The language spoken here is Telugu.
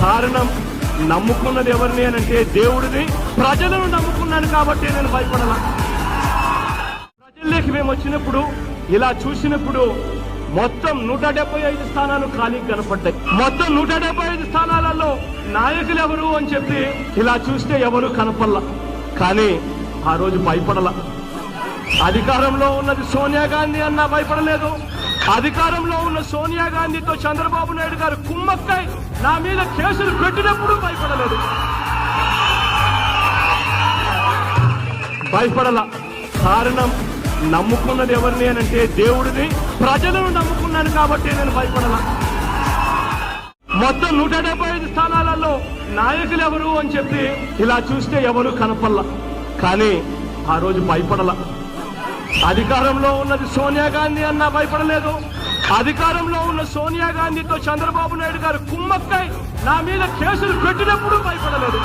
కారణం నమ్ముకున్నది ఎవరిని అని అంటే దేవుడిని. ప్రజలను నమ్ముకున్నాను కాబట్టి నేను భయపడాల. ప్రజల్లోకి మేము వచ్చినప్పుడు ఇలా చూసినప్పుడు మొత్తం నూట డెబ్బై ఐదు స్థానాలు ఖాళీ కనపడ్డాయి. మొత్తం నూట డెబ్బై ఐదు స్థానాలలో నాయకులు ఎవరు అని చెప్పి ఇలా చూస్తే ఎవరు కనపల్లా కానీ ఆ రోజు భయపడలా. అధికారంలో ఉన్నది సోనియా గాంధీ అన్నా భయపడలేదు. అధికారంలో ఉన్న సోనియా గాంధీతో చంద్రబాబు నాయుడు గారు కుమ్మక్కై నా మీద కేసులు పెట్టినప్పుడు భయపడలేదు. భయపడల. కారణం నమ్ముకున్నది ఎవరిని అని అంటే దేవుడిని. ప్రజలను నమ్ముకున్నాను కాబట్టి నేను భయపడల. మొత్తం నూట డెబ్బై ఐదు స్థానాలలో నాయకులు ఎవరు అని చెప్పి ఇలా చూస్తే ఎవరు కనపల్ల కానీ ఆ రోజు భయపడల. అధికారంలో ఉన్నది సోనియా గాంధీ అన్నా భయపడలేదు. అధికారంలో ఉన్న సోనియా గాంధీతో చంద్రబాబు నాయుడు గారు కుమ్మక్కై నా మీద కేసులు పెట్టినప్పుడు భయపడలేదు.